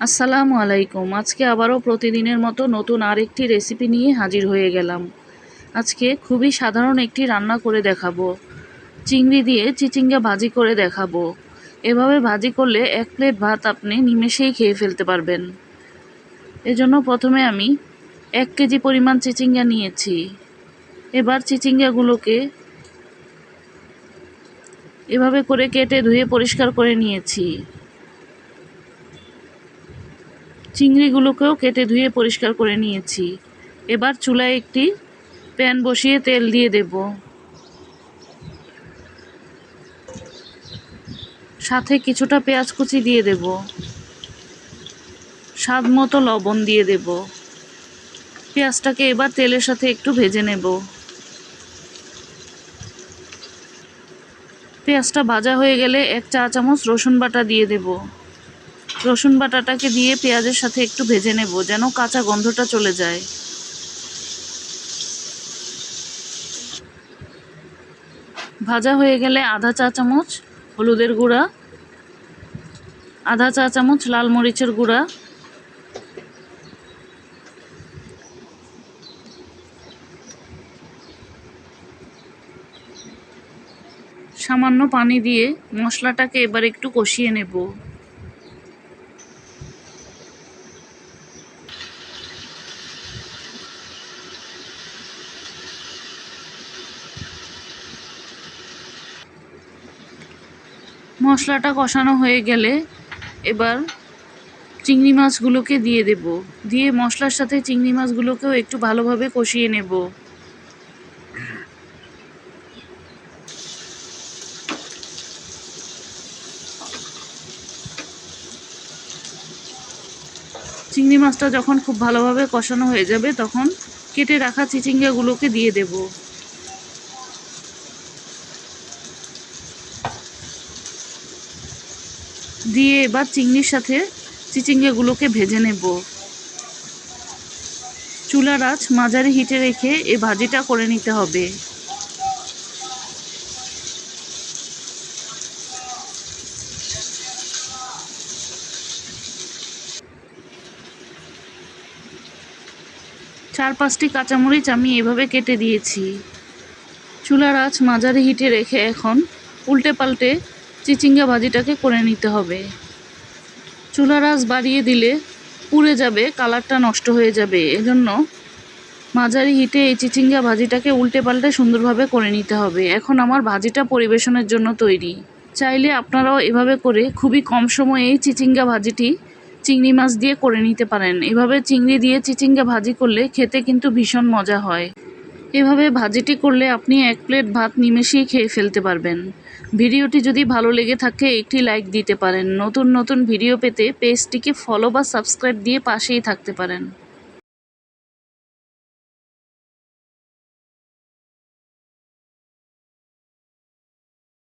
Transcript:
আসসালামু আলাইকুম। আজকে আবারও প্রতিদিনের মতো নতুন আরেকটি রেসিপি নিয়ে হাজির হয়ে গেলাম। আজকে খুবই সাধারণ একটি রান্না করে দেখাবো। চিংড়ি দিয়ে চিচিঙ্গা ভাজি করে দেখাবো। এভাবে ভাজি করলে এক প্লেট ভাত আপনি নিমেষেই খেয়ে ফেলতে পারবেন। এজন্য প্রথমে আমি এক কেজি পরিমাণ চিচিঙ্গা নিয়েছি। এবার চিচিঙ্গাগুলোকে এভাবে করে কেটে ধুয়ে পরিষ্কার করে নিয়েছি। চিংড়িগুলোকেও কেটে ধুয়ে পরিষ্কার করে নিয়েছি। এবার চুলায় একটি প্যান বসিয়ে তেল দিয়ে দেব। সাথে কিছুটা পেঁয়াজ কুচি দিয়ে দেব। স্বাদ মতো লবণ দিয়ে দেব। পেঁয়াজটাকে এবার তেলের সাথে একটু ভেজে নেব। পেঁয়াজটা ভাজা হয়ে গেলে এক চা চামচ রসুন বাটা দিয়ে দেবো। রসুন বাটাটাকে দিয়ে পেঁয়াজের সাথে একটু ভেজে নেব, যেন কাঁচা গন্ধটা চলে যায়। ভাজা হয়ে গেলে আধা চা চামচ হলুদের গুঁড়া, আধা চা চামচ লাল মরিচের গুঁড়া, সামান্য পানি দিয়ে মশলাটাকে এবার একটু কষিয়ে নেব। মশলাটা কষানো হয়ে গেলে এবার চিংড়ি মাছগুলোকে দিয়ে দেব। দিয়ে মশলার সাথে চিংড়ি মাছগুলোকেও একটু ভালোভাবে কষিয়ে নেব। চিংড়ি মাছটা যখন খুব ভালোভাবে কষানো হয়ে যাবে, তখন কেটে রাখা চিচিঙ্গাগুলোকে দিয়ে দেবো। দিয়ে এবার চিংড়ির সাথে চিচিঙ্গাগুলোকে ভেজে নেব। চুলার আঁচ মাঝারি হিটে রেখে এই ভাজিটা করে নিতে হবে। চার পাঁচটি কাঁচামরিচ আমি এভাবে কেটে দিয়েছি। চুলার আঁচ মাঝারি হিটে রেখে এখন উল্টে পাল্টে চিচিঙ্গা ভাজিটাকে করে নিতে হবে। চুলার আঁচ বাড়িয়ে দিলে পুড়ে যাবে, কালারটা নষ্ট হয়ে যাবে। এজন্য মাঝারি হিটে এই চিচিঙ্গা ভাজিটাকে উল্টে পাল্টে সুন্দরভাবে করে নিতে হবে। এখন আমার ভাজিটা পরিবেশনের জন্য তৈরি। চাইলে আপনারাও এভাবে করে খুবই কম সময়ে এই চিচিঙ্গা ভাজিটি চিংড়ি মাছ দিয়ে করে নিতে পারেন। এভাবে চিংড়ি দিয়ে চিচিঙ্গা ভাজি করলে খেতে কিন্তু ভীষণ মজা হয়। এভাবে ভাজিটি করলে আপনি এক প্লেট ভাত নিমেষেই খেয়ে ফেলতে পারবেন। ভিডিওটি যদি ভালো লেগে থাকে, একটি লাইক দিতে পারেন। নতুন নতুন ভিডিও পেতে পেজটিকে ফলো বা সাবস্ক্রাইব দিয়ে পাশেই থাকতে পারেন।